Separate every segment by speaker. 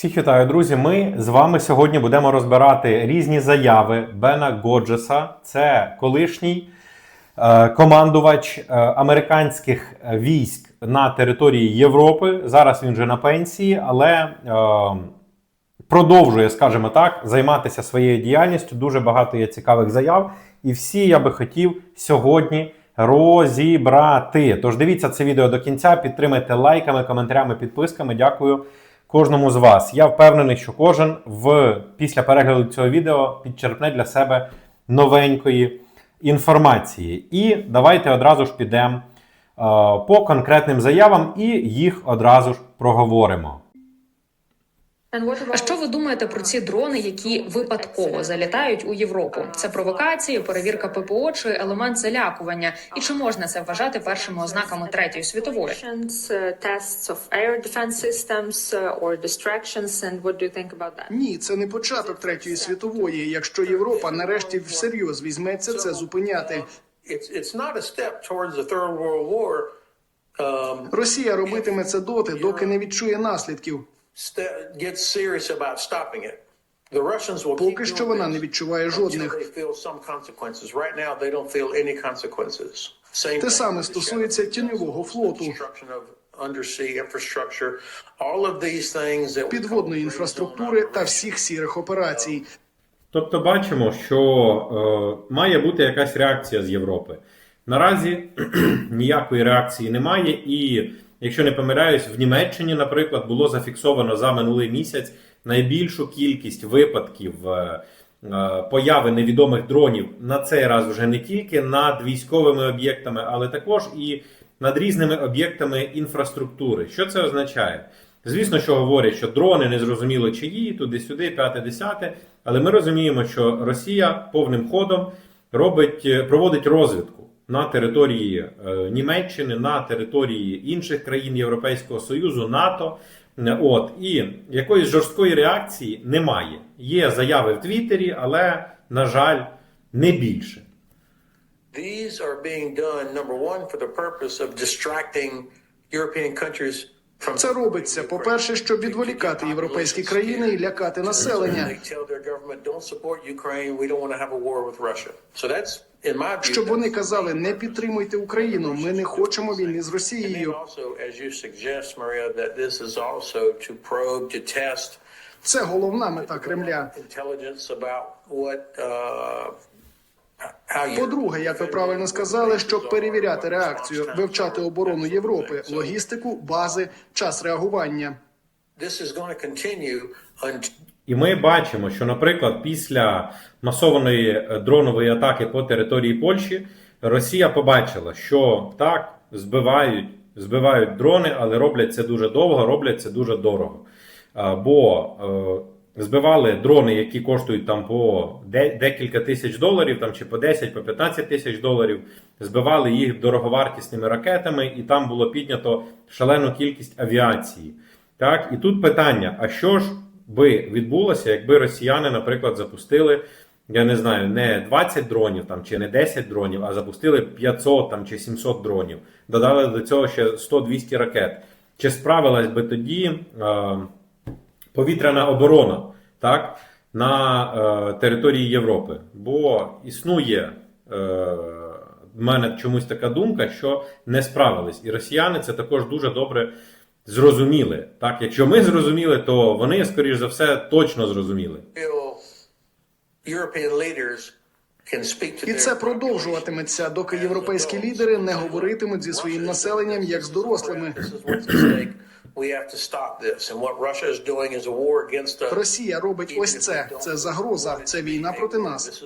Speaker 1: Всіх вітаю, друзі. Ми з вами сьогодні будемо розбирати різні заяви Бена Годжеса. Це колишній е, командувач е, американських військ на території Європи. Зараз він вже на пенсії, але е, продовжує, скажімо так, займатися своєю діяльністю. Дуже багато є цікавих заяв, і всі я би хотів сьогодні розібрати. Тож дивіться це відео до кінця, підтримайте лайками, коментарями, підписками. Дякую кожному з вас. Я впевнений, що кожен в після перегляду цього відео підчерпне для себе новенької інформації. І давайте одразу ж підемо е, по конкретним заявам і їх одразу ж проговоримо.
Speaker 2: А що ви думаєте про ці дрони, які випадково залітають у Європу? Це провокації, перевірка ППО чи елемент залякування? І чи можна це вважати першими ознаками третьої світової?
Speaker 3: About that?
Speaker 4: Ні, це не початок третьої світової. Якщо Європа нарешті всерйоз візьметься це зупиняти.
Speaker 5: Um,
Speaker 4: Росія робитиме це доти, доки не відчує наслідків.
Speaker 5: St- get serious about stopping it. The Russians will keep
Speaker 4: Поки що
Speaker 5: doing
Speaker 4: вона не відчуває жодних.
Speaker 5: they feel some consequences. Right now, they don't feel any consequences. Same
Speaker 4: Те
Speaker 5: thing
Speaker 4: саме стосується тіньового флоту,
Speaker 5: Destruction of undersea infrastructure. All of these things that we call
Speaker 4: підводної інфраструктури та всіх сірих операцій.
Speaker 1: Тобто бачимо, що е, має бути якась реакція з Європи. Наразі ніякої реакції немає, і якщо не помиляюсь, в Німеччині, наприклад, було зафіксовано за минулий місяць найбільшу кількість випадків е, е, появи невідомих дронів на цей раз вже не тільки над військовими об'єктами, але також і над різними об'єктами інфраструктури. Що це означає? Звісно, що говорять, що дрони незрозуміло чиї, туди-сюди, п'яте-десяте. Але ми розуміємо, що Росія повним ходом робить, е, проводить розвідку на території е, Німеччини, на території інших країн Європейського Союзу, НАТО. Е, От і якоїсь жорсткої реакції немає. Є заяви в Твіттері, але, на жаль, не більше.
Speaker 5: These are being done, number one, for the purpose of distracting European countries
Speaker 4: Це робиться, по-перше, щоб відволікати європейські країни і лякати населення, щоб вони казали не підтримуйте Україну. Ми не хочемо війни з Росією. Це головна мета Кремля. По-друге, як ви правильно сказали, щоб перевіряти реакцію, вивчати оборону Європи, логістику, бази, час реагування.
Speaker 1: І ми бачимо, що, наприклад, після масованої е, дронової атаки по території Польщі Росія побачила, що так збивають, збивають дрони, але роблять це дуже довго, роблять це дуже дорого. Бо е, збивали дрони, які коштують там по декілька тисяч доларів, там чи по 10, по 15 тисяч доларів. Збивали їх дороговартісними ракетами, і там було піднято шалену кількість авіації. Так, і тут питання: а що ж би відбулося, якби росіяни, наприклад, запустили, я не знаю, не 20 дронів там чи не 10 дронів, а запустили 500 там чи 700 дронів, додали до цього ще 100-200 ракет. Чи справилась би тоді е, повітряна оборона так, на е, території Європи? Бо існує. Е, в мене чомусь така думка, що не справились. І росіяни це також дуже добре зрозуміли. Так, якщо ми зрозуміли, то вони, скоріш за все, точно зрозуміли.
Speaker 4: І це продовжуватиметься, доки європейські лідери не говоритимуть зі своїм населенням як з дорослими.
Speaker 5: This is what's at stake. We have to stop this. And what Russia is doing is a war against us.
Speaker 4: Росія робить ось це. Це загроза, це війна проти нас.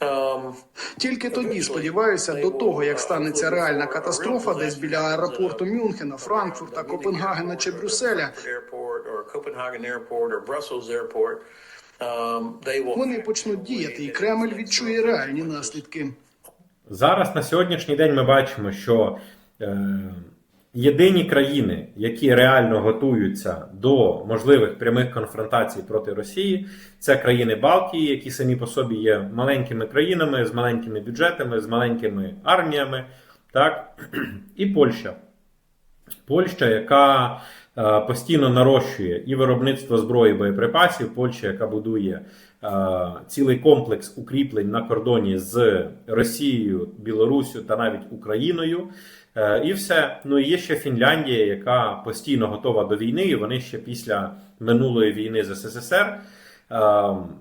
Speaker 5: Um,
Speaker 4: Тільки тоді сподіваюся, до того як станеться реальна катастрофа, десь біля аеропорту Мюнхена, Франкфурта, Копенгагена чи Брюсселя.
Speaker 5: Um, they will
Speaker 4: Вони почнуть діяти, і Кремль відчує реальні наслідки.
Speaker 1: Зараз на сьогоднішній день ми бачимо, що єдині країни, які реально готуються до можливих прямих конфронтацій проти Росії, це країни Балтії, які самі по собі є маленькими країнами з маленькими бюджетами, з маленькими арміями, так і Польща. Польща, яка е, постійно нарощує і виробництво зброї боєприпасів. Польща, яка будує е, цілий комплекс укріплень на кордоні з Росією, Білоруссю та навіть Україною. Е, І все. Ну і є ще Фінляндія, яка постійно готова до війни. І вони ще після минулої війни з СССР, е,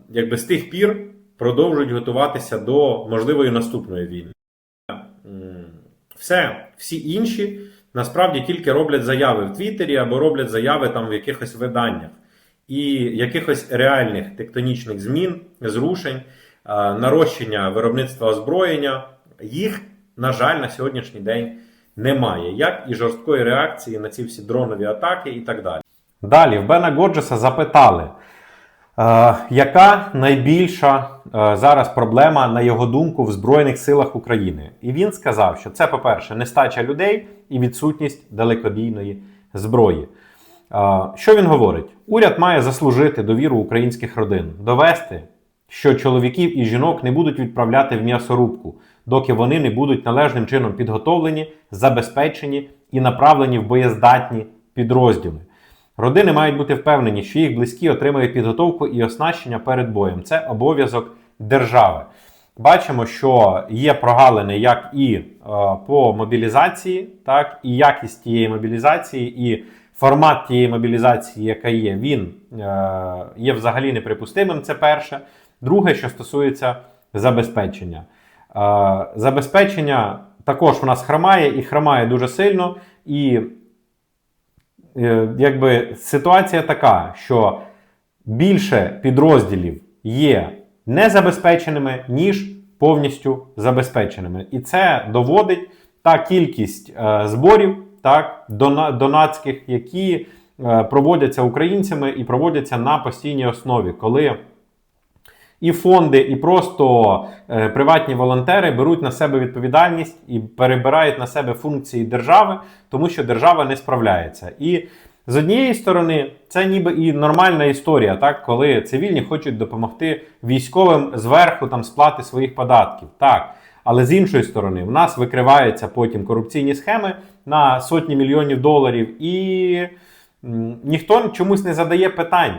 Speaker 1: якби з тих пір продовжують готуватися до можливої наступної війни. Все, всі інші насправді тільки роблять заяви в Твіттері або роблять заяви там в якихось виданнях. І якихось реальних тектонічних змін, зрушень, е, нарощення виробництва озброєння, їх, на жаль, на сьогоднішній день немає, як і жорсткої реакції на ці всі дронові атаки і так далі. Далі в Бена Годжеса запитали, е, яка найбільша е, зараз проблема, на його думку, в Збройних силах України? І він сказав, що це, по-перше, нестача людей і відсутність далекобійної зброї. Е, Що він говорить? Уряд має заслужити довіру українських родин, довести, що чоловіків і жінок не будуть відправляти в м'ясорубку, доки вони не будуть належним чином підготовлені, забезпечені і направлені в боєздатні підрозділи. Родини мають бути впевнені, що їх близькі отримають підготовку і оснащення перед боєм. Це обов'язок держави. Бачимо, що є прогалини як і е, по мобілізації, так і якість тієї мобілізації, і формат тієї мобілізації, яка є, він е, є взагалі неприпустимим. Це перше. Друге, що стосується забезпечення. Забезпечення також в нас хромає і хромає дуже сильно. І е, якби ситуація така, що більше підрозділів є незабезпеченими, ніж повністю забезпеченими. І це доводить та кількість е, зборів, так, дона, донатських, які е, проводяться українцями і проводяться на постійній основі, коли і фонди, і просто е, приватні волонтери беруть на себе відповідальність і перебирають на себе функції держави, тому що держава не справляється. І з однієї сторони, це ніби і нормальна історія, так, коли цивільні хочуть допомогти військовим зверху там сплати своїх податків. Так. Але з іншої сторони, в нас викриваються потім корупційні схеми на сотні мільйонів доларів, і ніхто чомусь не задає питань.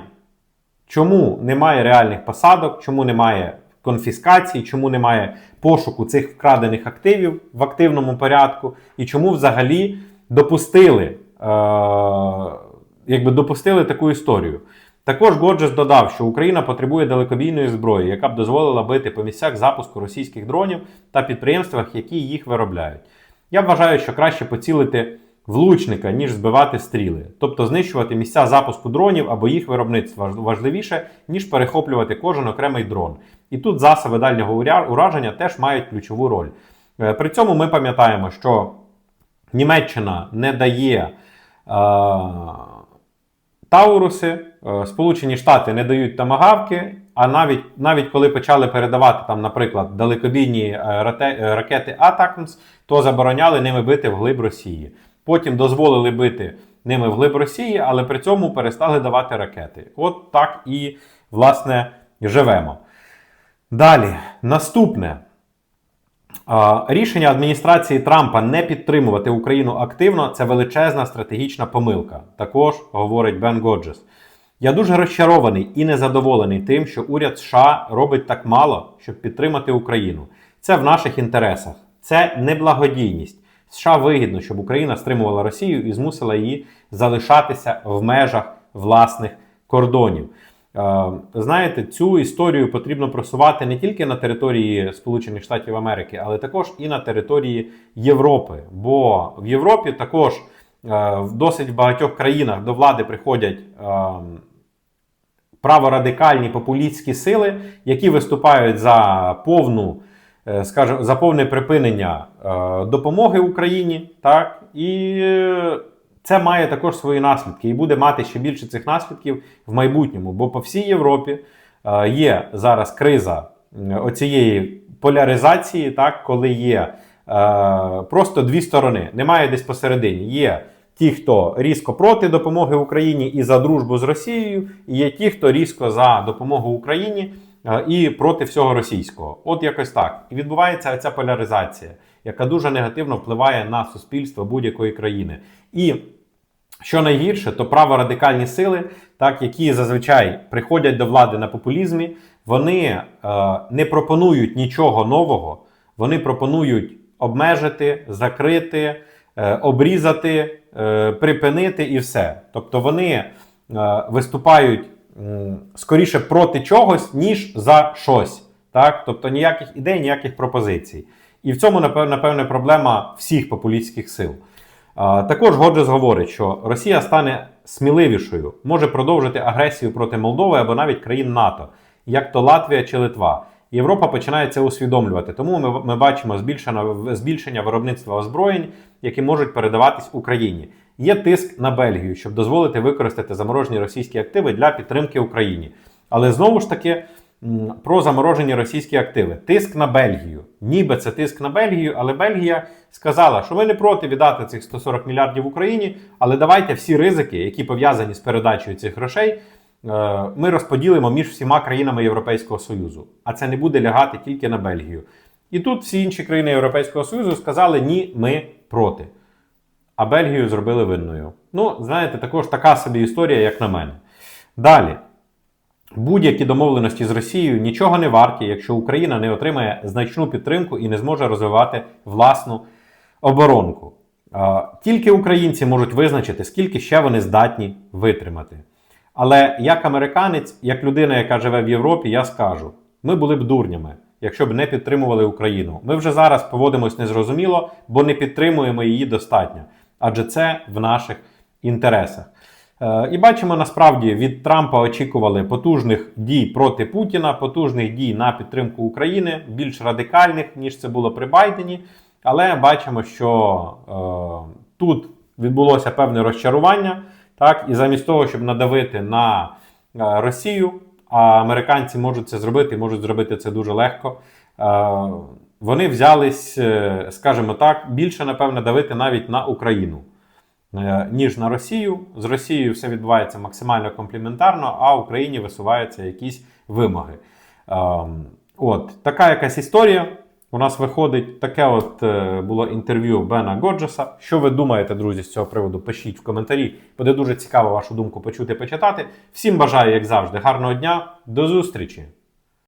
Speaker 1: Чому немає реальних посадок, чому немає конфіскації, чому немає пошуку цих вкрадених активів в активному порядку, і чому взагалі допустили, е, якби допустили таку історію. Також Годжес додав, що Україна потребує далекобійної зброї, яка б дозволила бити по місцях запуску російських дронів та підприємствах, які їх виробляють. Я вважаю, що краще поцілити влучника, ніж збивати стріли, тобто знищувати місця запуску дронів або їх виробництва важливіше, ніж перехоплювати кожен окремий дрон. І тут засоби дальнього ураження теж мають ключову роль. Е, При цьому ми пам'ятаємо, що Німеччина не дає. Е- Тауруси, е, Сполучені Штати не дають тамагавки, а навіть навіть коли почали передавати там, наприклад, далекобійні ракети Атакмс, то забороняли ними бити вглиб Росії. Потім дозволили бити ними вглиб Росії, але при цьому перестали давати ракети. От так і власне живемо. Далі, наступне. Рішення адміністрації Трампа не підтримувати Україну активно це величезна стратегічна помилка. Також говорить Бен Годжес. Я дуже розчарований і незадоволений тим, що уряд США робить так мало, щоб підтримати Україну. Це в наших інтересах. Це не благодійність. США вигідно, щоб Україна стримувала Росію і змусила її залишатися в межах власних кордонів. Е, Знаєте, цю історію потрібно просувати не тільки на території Сполучених Штатів Америки, але також і на території Європи. Бо в Європі також е, в досить багатьох країнах до влади приходять е, праворадикальні популістські сили, які виступають за повну, скажімо, за повне припинення е, допомоги Україні, так і е, це має також свої наслідки і буде мати ще більше цих наслідків в майбутньому. Бо по всій Європі е, є зараз криза оцієї поляризації, так, коли є е, просто дві сторони. Немає десь посередині. Є ті, хто різко проти допомоги Україні і за дружбу з Росією, і є ті, хто різко за допомогу Україні е, і проти всього російського. От якось так. І відбувається ця поляризація, яка дуже негативно впливає на суспільство будь-якої країни. І що найгірше, то праворадикальні сили, так, які зазвичай приходять до влади на популізмі, вони е, не пропонують нічого нового, вони пропонують обмежити, закрити, е, обрізати, е, припинити і все. Тобто вони е, виступають скоріше проти чогось, ніж за щось. Так? Тобто ніяких ідей, ніяких пропозицій. І в цьому, напевне, напевне проблема всіх популістських сил. Також Годжес говорить, що Росія стане сміливішою, може продовжити агресію проти Молдови або навіть країн НАТО, як то Латвія чи Литва. Європа починає це усвідомлювати. Тому ми, ми бачимо збільшення, збільшення виробництва озброєнь, які можуть передаватись Україні. Є тиск на Бельгію, щоб дозволити використати заморожені російські активи для підтримки Україні. Але знову ж таки про заморожені російські активи. Тиск на Бельгію. Ніби це тиск на Бельгію, але Бельгія сказала, що ми не проти віддати цих 140 мільярдів Україні, але давайте всі ризики, які пов'язані з передачею цих грошей, е, ми розподілимо між всіма країнами Європейського Союзу. А це не буде лягати тільки на Бельгію. І тут всі інші країни Європейського Союзу сказали ні, ми проти. А Бельгію зробили винною. Ну, знаєте, також така собі історія, як на мене. Далі. Будь-які домовленості з Росією нічого не варті, якщо Україна не отримає значну підтримку і не зможе розвивати власну оборонку. Тільки українці можуть визначити, скільки ще вони здатні витримати. Але як американець, як людина, яка живе в Європі, я скажу: ми були б дурнями, якщо б не підтримували Україну. Ми вже зараз поводимось незрозуміло, бо не підтримуємо її достатньо. Адже це в наших інтересах. Е, І бачимо насправді від Трампа очікували потужних дій проти Путіна, потужних дій на підтримку України, більш радикальних, ніж це було при Байдені. Але бачимо, що е, тут відбулося певне розчарування. Так, і замість того, щоб надавити на е, Росію, а американці можуть це зробити, і можуть зробити це дуже легко. е, Вони взялись, е, скажімо так, більше напевне давити навіть на Україну е, ніж на Росію. З Росією все відбувається максимально компліментарно, а Україні висуваються якісь вимоги. Ем, От така якась історія. У нас виходить таке от е, було інтерв'ю Бена Годжеса. Що ви думаєте, друзі, з цього приводу? Пишіть в коментарі. Буде дуже цікаво вашу думку почути, почитати. Всім бажаю, як завжди, гарного дня. До зустрічі!